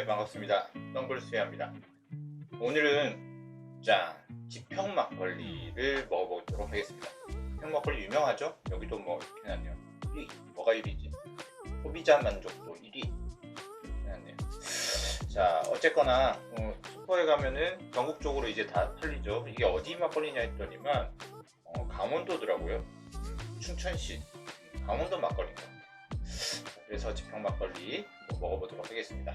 반갑습니다. 덩글수야입니다. 오늘은 자 지평 막걸리를 먹어보도록 하겠습니다. 지평 막걸리 유명하죠? 여기도 뭐 이렇게 해놨네요. 1위 뭐가 1위지? 소비자 만족도 1위 해놨네요. 자 어쨌거나 어, 슈퍼에 가면은 전국적으로 이제 다 팔리죠. 이게 어디 막걸리냐 했더니만 어, 강원도더라고요. 음, 춘천시 음, 강원도 막걸리인가. 그래서 지평 막걸리 먹어보도록 하겠습니다.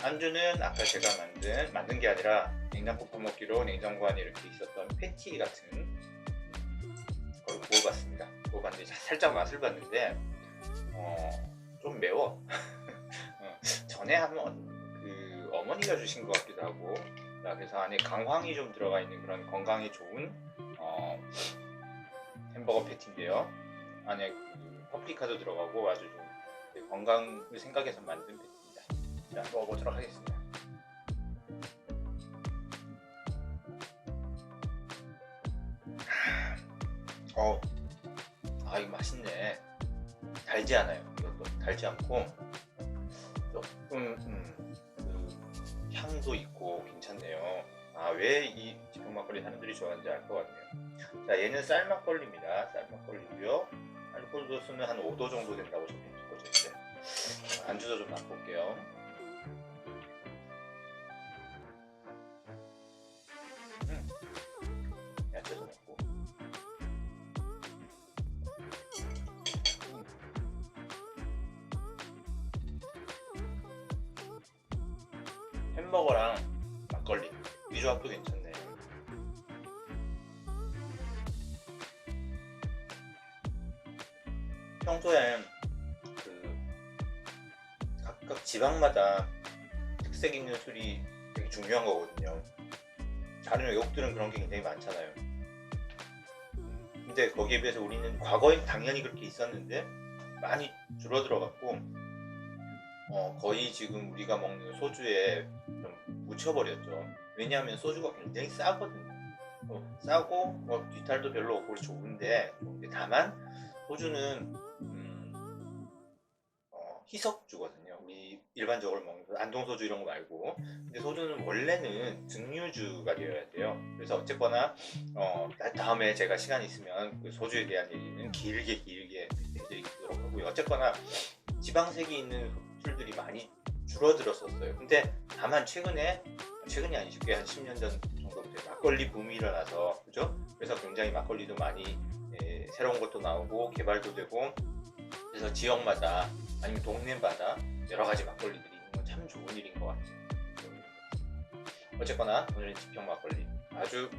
안주는 아까 제가 만든 만든 게 아니라 냉장고 퍼먹기로 냉장고 안에 이렇게 있었던 패티 같은 걸 구워봤습니다. 구워봤는데 자- 살짝 맛을 봤는데 어, 좀 매워. 어, 전에 한번 그 어머니가 주신 것 같기도 하고 자, 그래서 안에 강황이 좀 들어가 있는 그런 건강에 좋은 어, 햄버거 패티인데요. 안에 그 파프리카도 들어가고 아주 좀 건강을 생각해서 만든 패티입니다. 자, 먹어보도록 하겠습니다. 어, 아 이거 맛있네. 달지 않아요. 이것도 달지 않고 조금 음, 그 향도 있고 괜찮네요. 아 왜 이 지평 막걸리 사람들이 좋아하는지 알 것 같네요. 자 얘는 쌀 막걸리입니다. 쌀 막걸리고요. 알코올 도수는 한 5도 정도 된다고 적혀있거든요. 안주도 좀 맛볼게요. 햄버거랑 막걸리 이 조합도 괜찮네. 평소에 그 각각 지방마다 특색 있는 술이 되게 중요한 거거든요. 다른 외국들은 그런 게 굉장히 많잖아요. 근데 거기에 비해서 우리는 과거에 당연히 그렇게 있었는데 많이 줄어들어갖고 어, 거의 지금 우리가 먹는 소주에 좀 묻혀버렸죠. 왜냐하면 소주가 굉장히 싸거든요. 어, 싸고 어, 뒤탈도 별로 없고 좋은데 다만 소주는 음, 어, 희석주거든요. 우리 일반적으로 먹는 거, 안동소주 이런 거 말고. 근데 소주는 원래는 증류주가 되어야 돼요. 그래서 어쨌거나 어, 나- 다음에 제가 시간 있으면 그 소주에 대한 얘기는 길게 길게 해드리도록 하고요. 어쨌거나 지방색이 있는 술들이 많이 줄어들었었어요. 근데 다만 최근에 최근이 아니죠. 꽤한 10년 전 정도부터 막걸리 붐이 일어나서 그죠? 그래서 굉장히 막걸리도 많이 예, 새로운 것도 나오고 개발도 되고 그래서 지역마다 아니면 동네마다 여러 가지 막걸리들이 있는 건 참 좋은 일인 것 같아요. 어쨌거나 오늘은 지평 막걸리 아주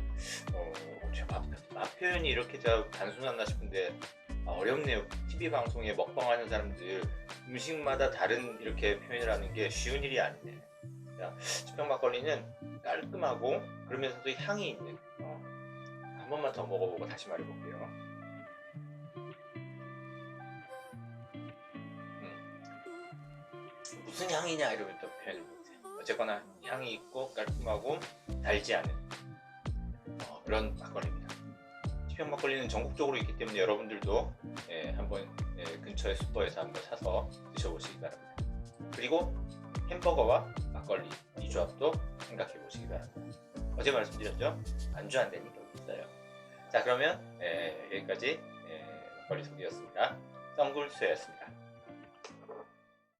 어, 제 맛, 맛 표현이 이렇게 저 단순하나 싶은데 아, 어렵네요. TV 방송에 먹방하는 사람들 음식마다 다른 이렇게 표현을 하는 게 쉬운 일이 아니네. 자, 지평 막걸리는 깔끔하고 그러면서도 향이 있는 어, 한 번만 더 먹어보고 다시 말해볼게요. 음. 무슨 향이냐 이러면 또 표현을 못해. 어쨌거나 향이 있고 깔끔하고 달지 않은 어, 그런 막걸리입니다. 지평 막걸리는 전국적으로 있기 때문에 여러분들도 예, 한번 예, 근처의 슈퍼에서 한번 사서 드셔보시기 바랍니다. 그리고 햄버거와 막걸리 이 조합도 생각해 보시기 바랍니다. 어제 말씀드렸죠? 안주 안 되니까 있어요. 자 그러면 예, 여기까지 예, 막걸리 소개였습니다. 썬굴수였습니다.